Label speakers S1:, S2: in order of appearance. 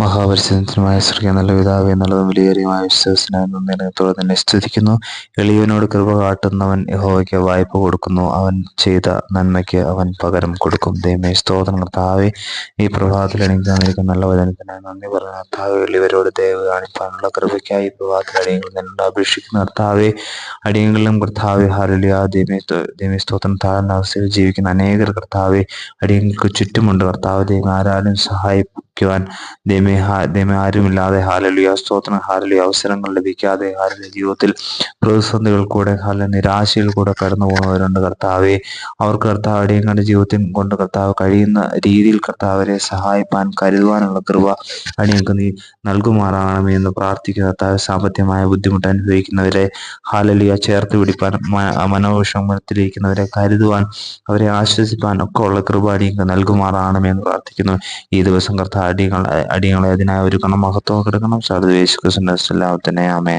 S1: മഹാപരിശുദ്ധനുമായ ശ്രീ നല്ല പിതാവ് എന്നുള്ളതും വിലയേറിയമായ വിശ്വാസനായ നന്ദിനത്തോടെ തന്നെ സ്തുതിക്കുന്നു. എളിയവനോട് കൃപ കാട്ടുന്നവൻ യഹോവയ്ക്ക് വായ്പ കൊടുക്കുന്നു. അവൻ ചെയ്ത നന്മയ്ക്ക് അവൻ പകരം കൊടുക്കും. ദൈവമേ സ്തോത്രം കർത്താവെ ഈ പ്രഭാതത്തിൽ എനിക്ക് തന്നിരിക്കുന്ന നല്ല വചനത്തിനായി നന്ദി പറഞ്ഞ കർത്താവ് എളിയവരോട് ദയവ് കാണിപ്പാനുള്ള കൃപയ്ക്കായി പ്രഭാതത്തിൽ അടിയങ്ങൾ നിന്നോട് അപേക്ഷിക്കുന്ന. കർത്താവെ അടിയങ്ങളിലും കർത്താവെ ഹാരലിയ ദൈവമേ ദൈവമേ സ്തോത്രം താഴ്ന്ന അവസ്ഥയിൽ ജീവിക്കുന്ന അനേകർ കർത്താവെ അടിയങ്ങൾക്ക് ചുറ്റുമുണ്ട്. കർത്താവ് ദൈവം ആരാലും സഹായിക്കുവാൻ ദൈവമേ ആരുമില്ലാതെ ഹാലലിയ സ്തോത്രം ഹാലലിയ അവസരങ്ങൾ ലഭിക്കാതെ ഹാലലിയ ജീവിതത്തിൽ പ്രതിസന്ധികൾ കൂടെ ഹാല നിരാശയിൽ കൂടെ കടന്നു പോകുന്നവരുണ്ട് കർത്താവെ. അവർക്ക് കർത്താവ് അടിയങ്ങളുടെ ജീവിതത്തിൽ കൊണ്ട് കർത്താവ് കഴിയുന്ന രീതിയിൽ കർത്താവരെ സഹായിപ്പാൻ കരുതുവാനുള്ള കൃപ അടിയങ്ങൾക്ക് നീ നൽകുമാറാകണമേ എന്ന് പ്രാർത്ഥിക്കുക കർത്താവ് സാമ്പത്തികമായ ബുദ്ധിമുട്ട് അനുഭവിക്കുന്നവരെ ഹാലലിയ ചേർത്ത് പിടിപ്പാൻ മനോവിഷമത്തിലിരിക്കുന്നവരെ കരുതുവാൻ അവരെ ആശ്വസിപ്പാൻ ഒക്കെ ഉള്ള കൃപ അടിയങ്ങൾക്ക് നൽകുമാറാകണമേ എന്ന് പ്രാർത്ഥിക്കുന്നു. ഈ ദിവസം കർത്താവ് അടിയങ്ങൾ അടികളെ അതിനായി ഒരുക്കണം കണം മഹത്വം കൊടുക്കണം സാധു യേശു ക്രിസ്തു തന്നെ ആമേ